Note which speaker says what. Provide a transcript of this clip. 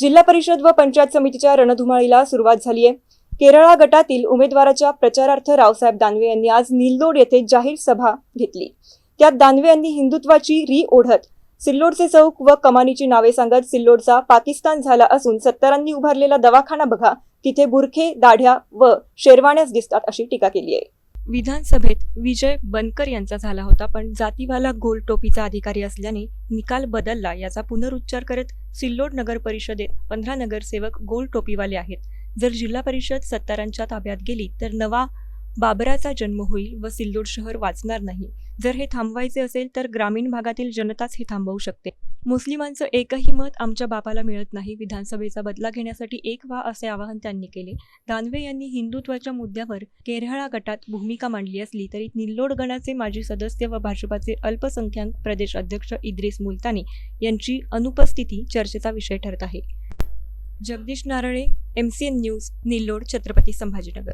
Speaker 1: जिल्हा परिषद व पंचायत समितीच्या रणधुमाळीला सुरुवात झाली आहे. केरळा गटातील उमेदवाराच्या प्रचारार्थ रावसाहेब दानवे यांनी आज निलदोड येथे जाहीर सभा घेतली. त्यात दानवे यांनी हिंदुत्वाची री ओढत सिल्लोडचे चौक व कमानीची नावे सांगत सिल्लोडचा पाकिस्तान झाला असून सत्तरांनी उभारलेला दवाखाना बघा तिथे बुरखे दाढ्या व शेरवाण्याच दिसतात अशी टीका केली आहे. विधानसभेत विजय बनकर यांचा झाला होता पण जातीवाला गोल टोपीचा अधिकारी असल्याने निकाल बदलला याचा पुनरुच्चार करत सिल्लोड नगर परिषदेत पंधरा नगरसेवक गोल टोपीवाले आहेत. जर जिल्हा परिषद सत्तारांच्या ताब्यात गेली तर नवा बाबराचा जन्म होईल व सिल्लोड शहर वाचणार नाही. जर हे थांबवायचे असेल तर ग्रामीण भागातील जनताच हे थांबवू शकते. मुस्लिमांचं एकही मत आमच्या बापाला मिळत नाही. विधानसभेचा बदला घेण्यासाठी एक व्हा असे आवाहन त्यांनी केले. दानवे यांनी हिंदुत्वाच्या मुद्द्यावर केरळा गटात भूमिका मांडली असली तरी निल्लोड गणाचे माजी सदस्य व भाजपाचे अल्पसंख्याक प्रदेश अध्यक्ष इद्रिस मुलतानी यांची अनुपस्थिती चर्चेचा विषय ठरत आहे. Jagdish Narale M C N news Nillod Chhatrapati Sambhajinagar.